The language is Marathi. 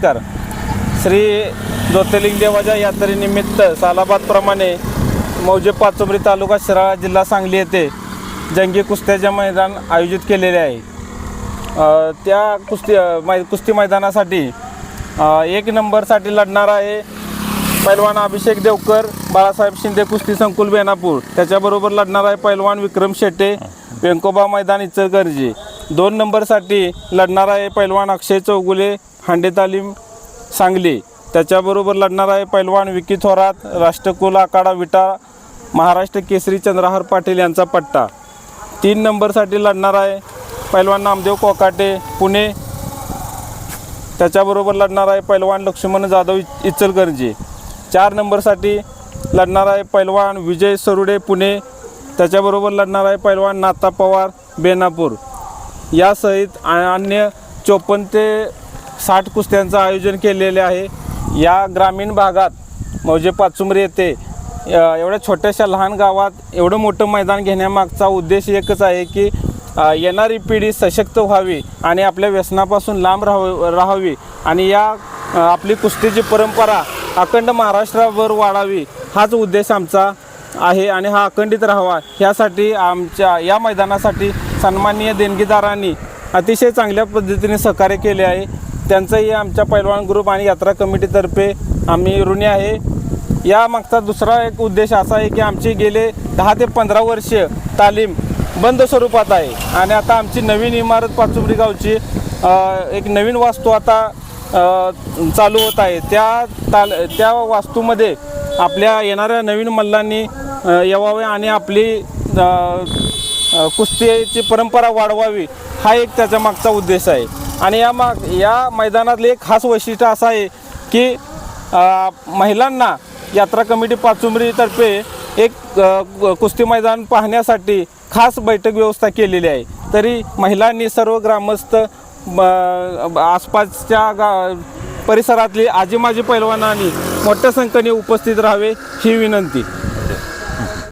नमस्कार. श्री ज्योतिर्लिंग देवाच्या यात्रेनिमित्त सालाबादप्रमाणे मौजे पाचोबरी तालुका शिराळा जिल्हा सांगली येथे जंगी कुस्त्याचे मैदान आयोजित केलेले आहे. त्या कुस्ती मै कुस्ती मैदानासाठी एक नंबरसाठी लढणार आहे पैलवान अभिषेक देवकर बाळासाहेब शिंदे कुस्ती संकुल बेनापूर. त्याच्याबरोबर लढणार आहे पैलवान विक्रम शेट्टे व्यंकोबा मैदान इचलकरजी. दोन नंबरसाठी लढणार आहे पैलवान अक्षय चौगुले हांडे तालीम सांगली. त्याच्याबरोबर लढणार आहे पैलवान विकी थोरात राष्ट्रकुल आखाडा विटा महाराष्ट्र केसरी चंद्रहार पाटील यांचा पट्टा. तीन नंबरसाठी लढणार आहे पैलवान नामदेव कोकाटे पुणे. त्याच्याबरोबर लढणार आहे पैलवान लक्ष्मण जाधव इ- इचलकरंजी. चार नंबरसाठी लढणार आहे पैलवान विजय सरुडे पुणे. त्याच्याबरोबर लढणार आहे पैलवान नाता पवार बेनापूर. यासहित अन्य चोपन्न ते साठ कुस्त्यांचं आयोजन केलेले आहे. या ग्रामीण भागात मौजे पाचुंबरी येथे एवढ्या छोट्याशा लहान गावात एवढं मोठं मैदान घेण्यामागचा उद्देश एकच आहे की येणारी पिढी सशक्त व्हावी आणि आपल्या व्यसनापासून लांब राह राहावी आणि या आपली कुस्तीची परंपरा अखंड महाराष्ट्रावर वाढावी हाच उद्देश आमचा आहे आणि हा अखंडित राहावा. ह्यासाठी आमच्या या मैदानासाठी सन्माननीय देणगीदारांनी अतिशय चांगल्या पद्धतीने सहकार्य केले आहे. त्यांचंही आमच्या पैलवान ग्रुप आणि यात्रा कमिटीतर्फे आम्ही ऋणी आहे. या मागचा दुसरा एक उद्देश असा आहे की आमची गेले दहा ते पंधरा वर्ष तालीम बंद स्वरूपात आहे. आणि आता आमची नवीन इमारत पाचुंबरी गावची एक नवीन वास्तू आता चालू होत आहे. त्या ताल त्या वास्तूमध्ये आपल्या येणाऱ्या नवीन मल्लांनी अ, यावावे आणि आपली कुस्तीची परंपरा वाढवावी हा एक त्याच्या मागचा उद्देश आहे. आणि या मा या मैदानातले एक खास वैशिष्ट्य असं आहे की महिलांना यात्रा कमिटी पाचुंबरीतर्फे एक कुस्ती मैदान पाहण्यासाठी खास बैठक व्यवस्था केलेली आहे. तरी महिलांनी सर्व ग्रामस्थ ब- आसपासच्या गा परिसरातली आजी माजी पैलवानांनी मोठ्या संख्येने उपस्थित राहावे ही विनंती.